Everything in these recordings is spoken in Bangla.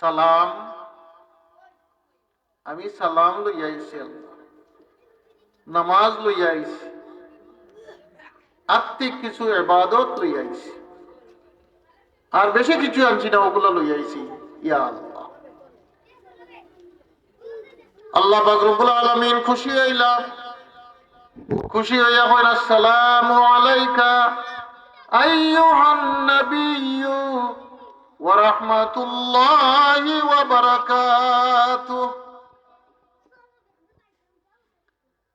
সালাম। আমি সালাম আল্লাহ। নামাজ লইয়াইছি আত্মিক কিছু এবাদত লইয়াইছি আর বেশি কিছু আনছি না, ওগুলো লইয়াইছি ইয়া আল্লাহ। আল্লাহ বাকরুল আলমিন খুশি হইলাম খুশি হইয়া কইরা আসসালামু আলাইকা আইয়ুহান নাবিয়্যু। রাহমাতুল্লাহি ওয়া বারাকাতুহু।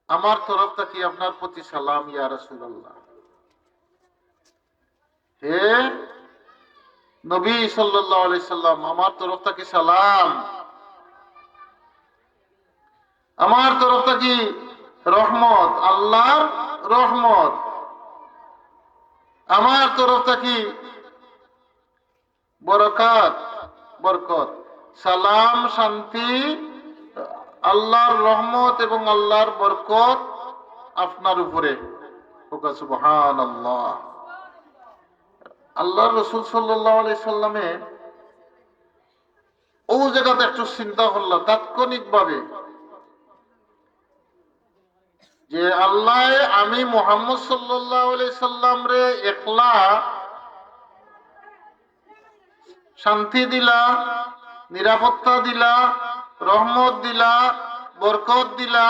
আমার তরফ থেকে আপনার প্রতি সালাম, ইয়া রাসূলুল্লাহ। হে নবী সাল্লাল্লাহু আলাইহি সাল্লাম, আমার তরফ থেকে সালাম। আমার তরফ থেকে রহমত, আল্লাহর রহমত। আমার তরফ থেকে বরকাত, বরকত। সালাম, শান্তি, আল্লাহর রহমত এবং আল্লাহর বরকত আপনার উপরে আল্লাহ রসুল সাল্লামে ও জায়গাতে একটু চিন্তা করলাম তাৎক্ষণিক ভাবে যে আল্লাহ আমি মোহাম্মদ সাল্লাহ সাল্লাম রে একলা শান্তি দিলা, নিরাপত্তা দিলা, রহমত দিলা, বরকত দিলা।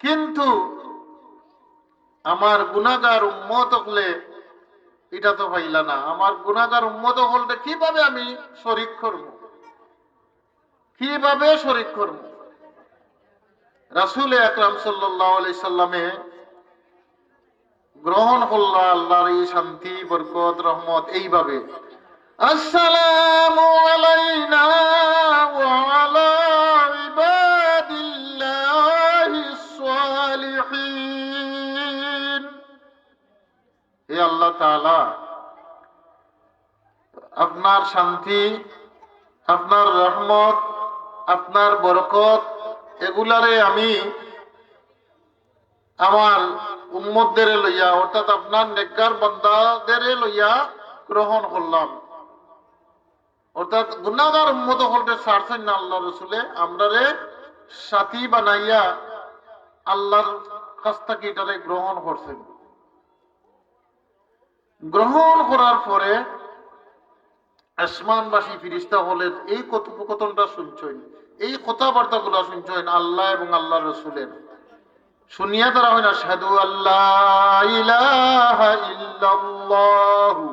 কিন্তু আমার গুণাগার উম্মত হলে এটা তো পাইলা না। আমার গুণাগার উম্মত হলটা কীভাবে আমি শরিক করব? কীভাবে শরিক করব? রাসুল আকরাম সাল্লাহ সাল্লামে গ্রহণ করল আল্লাহর এই শান্তি, বরকত, রহমত, এইভাবে। আসসালামু আলাইনা ওয়া আলা ইবাদিল্লাহিস সালিহিন হে আল্লাহ তাআলা, আপনার শান্তি, আপনার রহমত, আপনার বরকত, এগুলারে আমি আমার উম্মতদের লইয়া, অর্থাৎ আপনার নেককার বান্দাদের লইয়া গ্রহণ করলাম। অর্থাৎ গুনাগার উম্মত হলতে ছাড়ছেন না আল্লাহ রসুলে আমরা রে সাথী বানাইয়া আল্লাহর কাছ থেকে এটারে গ্রহণ করছেন গ্রহণ করার পরে আসমানবাসী ফিরিস্তা হলেন এই কথোপকথনটা শুনছেন, এই কথাবার্তা গুলা শুনছেন আল্লাহ এবং আল্লাহ রসুলের। শুনিয়া তারা হয় না সাধু আল্লাহ ইলাহা ইল্লাল্লাহু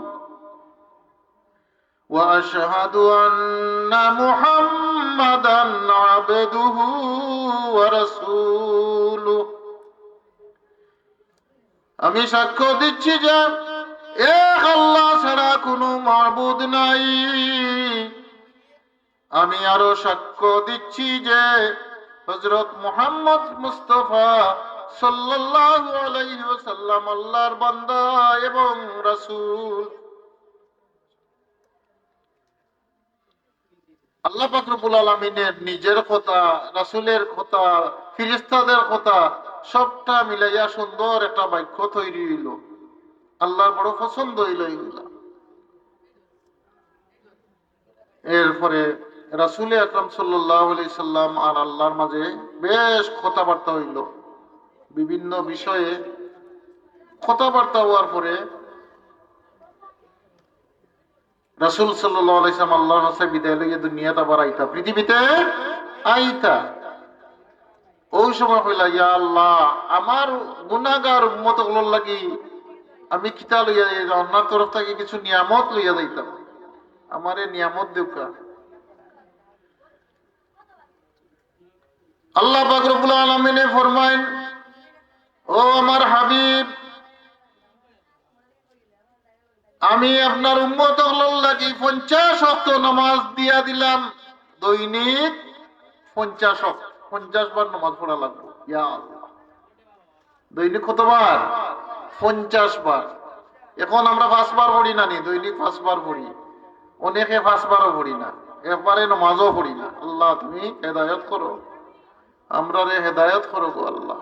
وأشهد أن محمدا عبده ورسوله আমি সাক্ষ্য দিচ্ছি যে এক আল্লাহ ছাড়া কোনো মাবুদ নাই আমি আরো সাক্ষ্য দিচ্ছি যে হজরত মোহাম্মদ মুস্তফা সাল্লাল্লাহু আলাইহি ওয়াসাল্লাম, আল্লাহর বান্দা এবং রাসূল। আল্লাহ পাক রব্বুল আলামিনের নিজের কথা, রাসূলের কথা, ফিরিস্তাদের কথা, সবটা মিলাইয়া সুন্দর একটা বাক্য তৈরি হইল। আল্লাহ বড় পছন্দ হইল এগুলা এরপরে রাসুল আকরাম সাল্লাহ সাল্লাম আর আল্লাহর মাঝে বেশ কথাবার্তা হইল। বিভিন্ন বিষয়ে কথাবার্তা হওয়ার পরে রাসুল সাল্লাম আল্লাহর হাসে বিদায় লইয়া দুনিয়াতে আবার আইতা। পৃথিবীতে আইতা। ওই সময় হইলা, ইয়া আল্লাহ, আমার গুনাগার উম্মতগুলোর লাগি আমি কিতা লইয়া, অন্যার তরফ থেকে কিছু নিয়ামত লইয়া যাইতাম। আমারে নিয়ামত দেউকা আল্লাহ বাকরবুল আলমিনে ফরমাইন ও আমার হাবিব, আমি আপনার উম্মত লাগি পঞ্চাশ অক্ত নামাজ দিয়া দিলাম। দৈনিক পঞ্চাশ পঞ্চাশ বার নামাজ পড়া লাগবে। দৈনিক কতবার? পঞ্চাশ বার। এখন আমরা পাঁচবার পড়ি না নি? দৈনিক পাঁচবার পড়ি। অনেকে পাঁচবারও পড়ি না। একবারে নামাজও পড়ি না। আল্লাহ তুমি হেদায়ত করো। আমরা রে হেদায়ত করো গো আল্লাহ।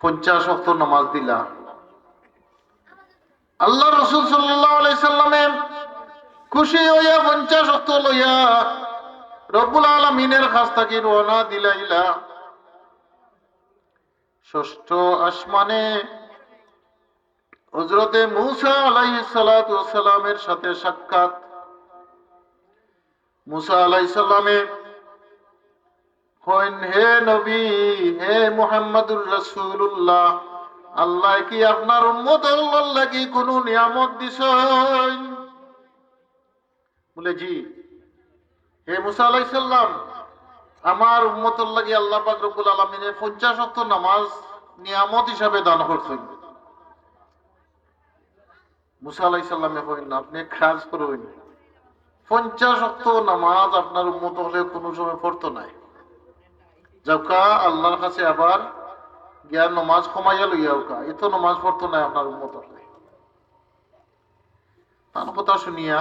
পঞ্চাশ অক্ত নামাজ দিলা। আল্লাহ রসুল আলাইসাল্লামে খুশি হইয়া পঞ্চাশ অক্ত লইয়া রব্বুল আলমিনের কাছ থেকে রওনা দিলাইলা। ষষ্ঠ আসমানে হজরতে মুসা আলাইহিস সালামের সাথে সাক্ষাৎ মুসা আলাইহিস সালামে হে নবী, হে মুহাম্মাদুর রাসূলুল্লাহ, আল্লাহ কি আপনার উম্মত আল্লাহ কি কোন নিয়ামত দিছেন? বলে, জি। হে মুসা আলাইহিস সালাম, আমার উম্মতর লাগি আল্লাহ পাক রব্বুল আলামিনের 50 ওয়াক্ত নামাজ নিয়ামত হিসাবে দান করছেন। মুসা আলাইহিস সালামে কইন, আপনি কাজ করুন। 50 ওয়াক্ত নামাজ আপনার উম্মত হলে কোনো সময় পড়তো নাই। যাওকা, আল্লাহর কাছে আবার গিয়া নমাজ কমাইয়া লইয়া উকা এত নমাজ পড়তো নাই আপনার উম্মত হলে। তার কথা শুনিয়া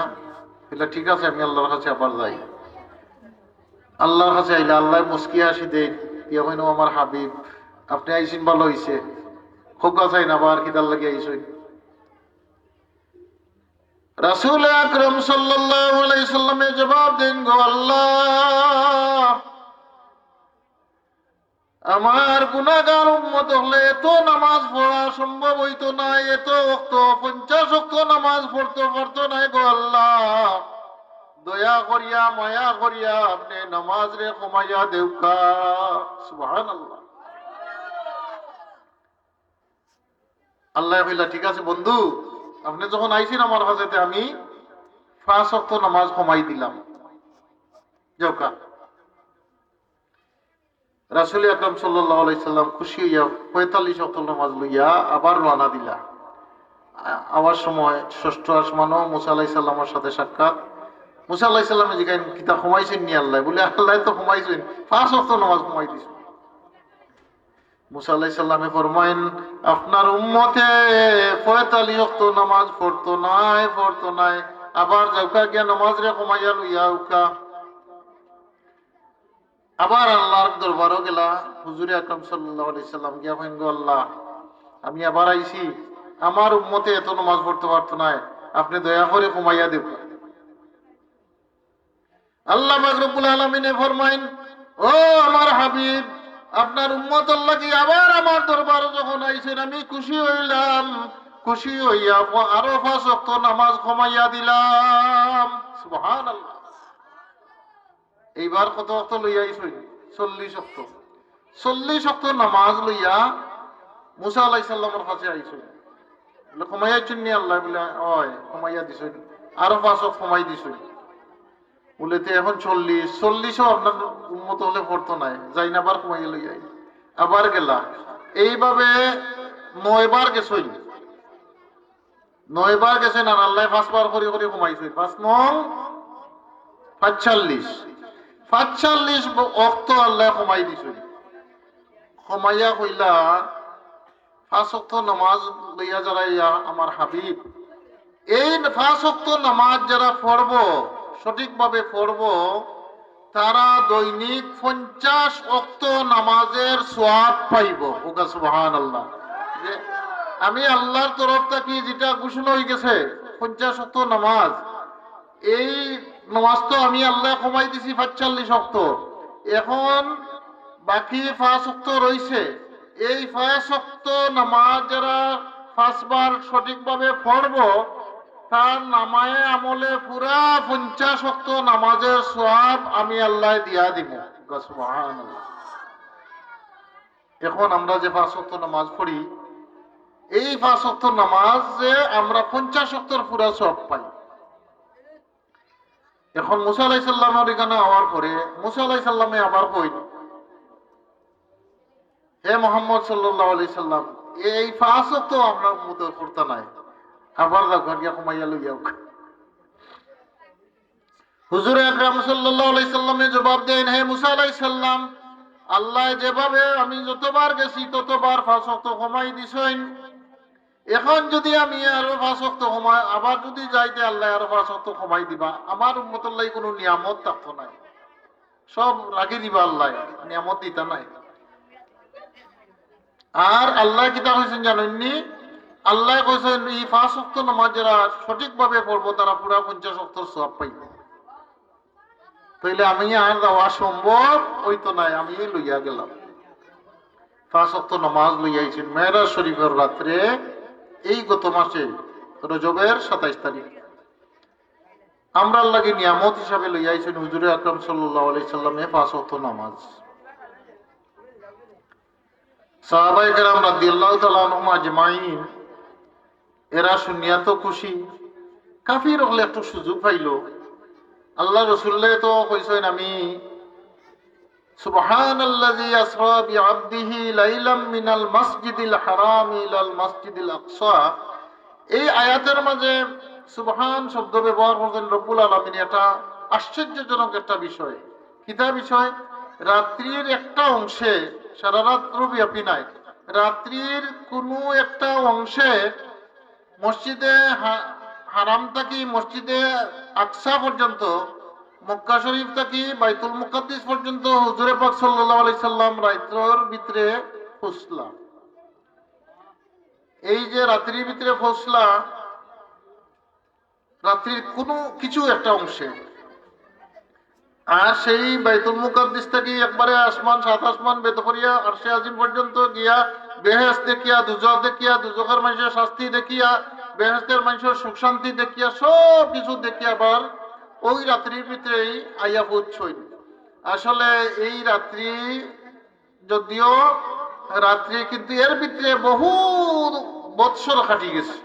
বলে, ঠিক আছে, আমি আল্লাহর কাছে আবার যাই। আল্লাহর কাছে আইলে, আল্লাহ মুসকি আসি দেন। ইয়া হইনো আমার হাবিব, আপনি আইসিন ভালো হইছে। খোকা চাই না আবার কিদার লাগে আইসই। রাসূল আকরাম সাল্লামে জবাব দেন, গো আল্লাহ, আমার গুনাহগার উম্মত হলে এত নামাজ পড়া সম্ভব হইতো না, এত অক্ত পঞ্চাশ অক্ত নামাজ পড়তে পারতো না, গো আল্লাহ। দয়া করিয়া, মায়া করিয়া আপনি নামাজ রে কমাইয়া দেউকা সুবহান আল্লাহ আল্লাহ ঠিক আছে বন্ধু আপনি যখন আইছেন আমার কাছে আমি পাঁচ অক্ত নামাজ কমাই দিলাম। যাওকা রাসুল আকরম সাল্লাম খুশি হইয়া পঁয়তাল্লিশ অক্ত নামাজ লইয়া আবার রানা দিলা। আবার সময় ষষ্ঠ আসমানও মুসা আলাহি সাল্লামের সাথে সাক্ষাৎ। মুসা আলাহি সাল্লামে জিগাইন, কিতা কমাইছেন নি আল্লাহ? বলে, আল্লাহ তো কমাইছেন পাঁচ অক্ত নামাজ কমাই দিছ। মুসা আলাহি সাল্লামে ফরমাইন আপনার উম্মতে অক্ত নামাজ পড়তো নাই পড়তো নাই। আবার যাউকা গিয়া নামাজ রে কমাইয়া লইয়া উকা আবার আল্লাহর দরবারও গেলা, হুজুরে আকরম সাল্লাল্লাহু আলাইহি সাল্লাম গিয়া কইন গো আল্লাহ, আমি আবার আইছি। আমার উম্মতে এত নামাজ পড়তে পারতো নাই, আপনি দয়া করে কমাইয়া দেব। আল্লাহ পাক রব্বুল আলামিনে ফরমাইন ও আমার হাবিব আপনার উম্মত আল্লাহ কি আবার আমার দরবারে যখন আইছেন, আমি খুশি হইলাম। খুশি হইয়া আরও পাঁচ ওয়াক্ত নামাজ কমাইয়া দিলাম। সুবহানাল্লাহ। এইবার কত অক্ত লইয়া আইসই চল্লিশ অক্ত চল্লিশ অক্ত নামাজ লইয়া মুসা আলাই সাল্লামের কাছে আইসই কমাইয়া চিনি আল্লাহ? বলে হয় কমাইয়া দিছই আরও পাঁচ অক্ত কমাই দিছই বলে তো এখন চল্লিশ, চল্লিশও আপনার উন্মত হলে পড়তো নাই যাই না আবার লইয়া আই। আবার গেলা। এইভাবে নয়বার গেছই নয়বার গেছেন আর আল্লাহ পাঁচবার করে করে কমাইছই পাঁচ নং পাঁচচল্লিশ। পাঁচচল্লিশ অক্ত আল্লাহ কমাই দিছিল কমাইয়া কইলা অক্ত নামাজ লইয়া যারা ইয়া আমার হাবিব, এই অক্ত নামাজ যারা পড়ব সঠিকভাবে পড়ব, তারা দৈনিক পঞ্চাশ অক্ত নামাজের সোয়াব পাইব। ওকা আল্লাহ আমি আল্লাহর তরফ থেকে যেটা ঘোষণা হয়ে গেছে, পঞ্চাশ অক্ত নামাজ, এই নামাজ তো আমি আল্লাহ কমাই দিছি পাঁচচল্লিশ অক্ত এখন বাকি পাঁচ অক্ত রয়েছে এই পাঁচ অক্ত নামাজ যারা পাঁচবার সঠিকভাবে পড়ব তার নামায়ে আমলে পুরা পঞ্চাশ অক্ত নামাজের সব আমি আল্লাহ দিয়া দিব। এখন আমরা যে পাঁচ অক্ত নামাজ পড়ি, এই পাঁচ অক্ত নামাজ যে আমরা পঞ্চাশ অক্তর পুরা সব পাই। এখন মুসা আলাই সাল্লামের এখানে আওয়ার পরে, মুসা আলাই সাল্লামে আবার কইল হে মোহাম্মদ সাল্লাহ আলি সাল্লাম, এই পাঁচ তো আপনার মতো করতে নাই। আবার দেখো গিয়া কমাইয়া লইয়া হুজুর আকরাম সাল্লামে জবাব দেন, হে মুসা আলাই সাল্লাম আল্লাহ যেভাবে আমি যতবার গেছি, ততবার পাঁচ তো কমাই দিছেন। এখন যদি আমি আরও অক্ত কমাই আবার যদি যাইতে আল্লাহ আরও অক্ত কমাই দিবা। আমার উন্মতর লাই কোনো নিয়ামত থাকতো নাই। সব রাখি দিবা আল্লাহ, নিয়ামত দিতা নাই। আর আল্লাহ কিতা হয়েছেন জানেননি? আল্লাহ কইছেন এই পাঁচ অক্ত নামাজ যারা সঠিকভাবে পড়ব, তারা পুরা পঞ্চাশ অক্তর সব পাইব। তাইলে আমি আর দেওয়া সম্ভব ওই তো নাই, আমি লইয়া গেলাম। পাঁচ অক্ত নামাজ লইয়াইছেন মেয়েরা শরীফের রাত্রে, এই গত মাসে, রজবের সাতাইশ তারিখ। আমরা লাগে নিয়ামত হিসাবে লইয়াইছেন হুজুরে আকরম সাল্লাহ আলাই সাল্লামে পাঁচ অক্ত নামাজ। সাহাবাই কেরাম রাদিয়াল্লাহু তাআলা আনহুম আজমাইন এরা শুনিয়া তো খুশি। কাফির হলে একটু সুযোগ পাইলো। আল্লাহ রসুল্লাহ তো কইছেন আমি সুবহান আল্লাযী আসরা বিআবদিহি লাইলাম মিনাল মাসজিদিল হারাম ইলাল মাসজিদিল আকসা। এই আয়াতের মাঝে সুবহান শব্দ ব্যবহার রব্বুল এটা আশ্চর্যজনক একটা বিষয়। কিতা বিষয়? রাত্রির একটা অংশে, সারা রাত্র ব্যাপী নাই, রাত্রির কোনো একটা অংশে মসজিদে হারাম থাকি মসজিদে আকসা পর্যন্ত, মক্কা শরীফ থাকি বাইতুল মুকাদ্দিস পর্যন্ত হুজুরে পাক সাল্লাল্লাহু আলাইহি সাল্লাম রাত্রর ভিতরে ফুসলা। এই যে রাত্রির ভিতরে ফসলা, রাত্রির কোনো কিছু একটা অংশে আর সেই বাইতুল মুকাদ্দিস থেকে একবারে আসমান, সাত আসমান বেতফরিয়া আরশে আজিম পর্যন্ত গিয়া বেহেস দেখিয়া, দুজক দেখিয়া, দুজকের মানুষের শাস্তি দেখিয়া বেহেস্তের মানুষের সুখ শান্তি দেখিয়া, সব কিছু দেখিয়া আবার ওই রাত্রির ভিতরেই আইয়া পৌঁছই আসলে এই রাত্রি যদিও, রাত্রি কিন্তু এর ভিতরে বহু বৎসর কাটি গেছে।